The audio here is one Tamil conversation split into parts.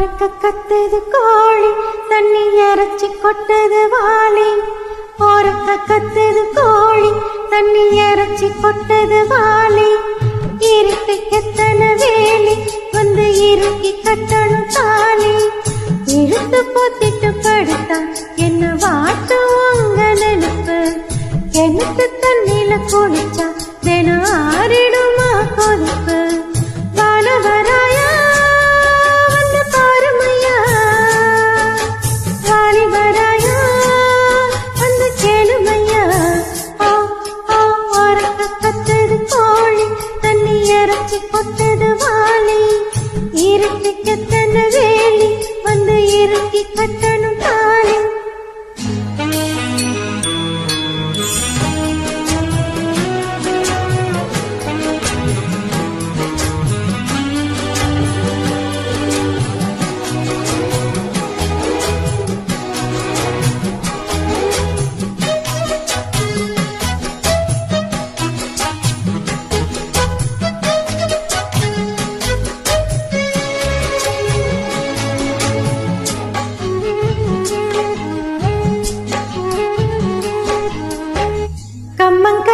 பறக்க கத்துது கோழி தண்ணி இறைச்சி கொட்டுது வாளி. பறக்க கத்துது கோழி தண்ணி இறைச்சி கொட்டுது வாளி. இருக்கு எத்தனை வேலி வந்து இறுக்கி கட்டணும் தாலி இழுத்து பொத்திட்டு படுத்தா என்ன வாட்டு உங்க நினைப்பு எனக்கு தண்ணியில குளிச்சா தினம்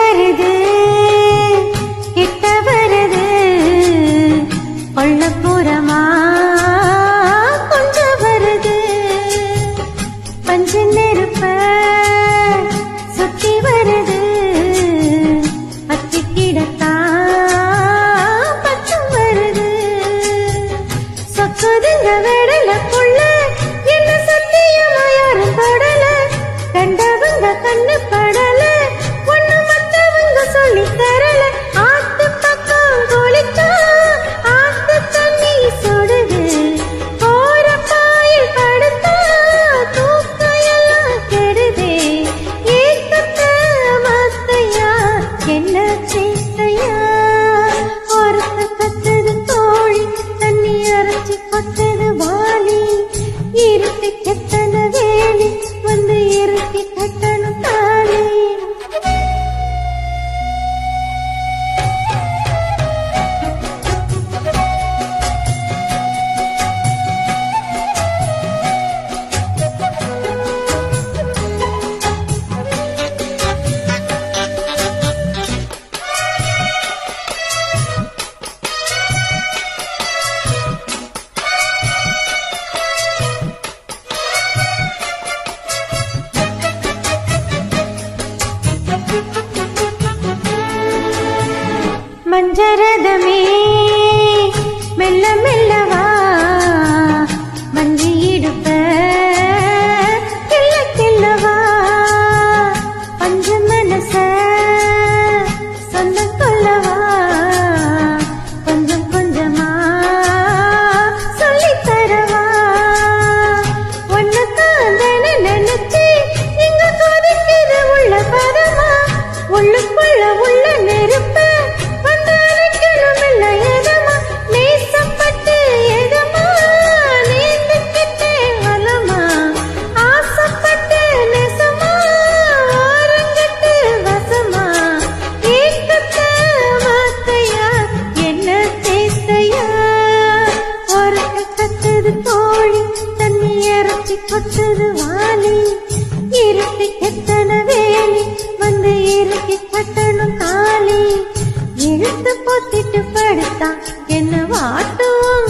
வருது பட்டது வாலி இருட்டு கெத்த జరదమే. మెల్ల మెల్లవా காஞ்சி கொட்டது வாலி. இருட்டி எத்தனை வேலி. வந்து இருட்டி கட்டணும் காலி. இழுத்து பொத்திட்டு படுத்தா என்ன வாட்டுவோம்?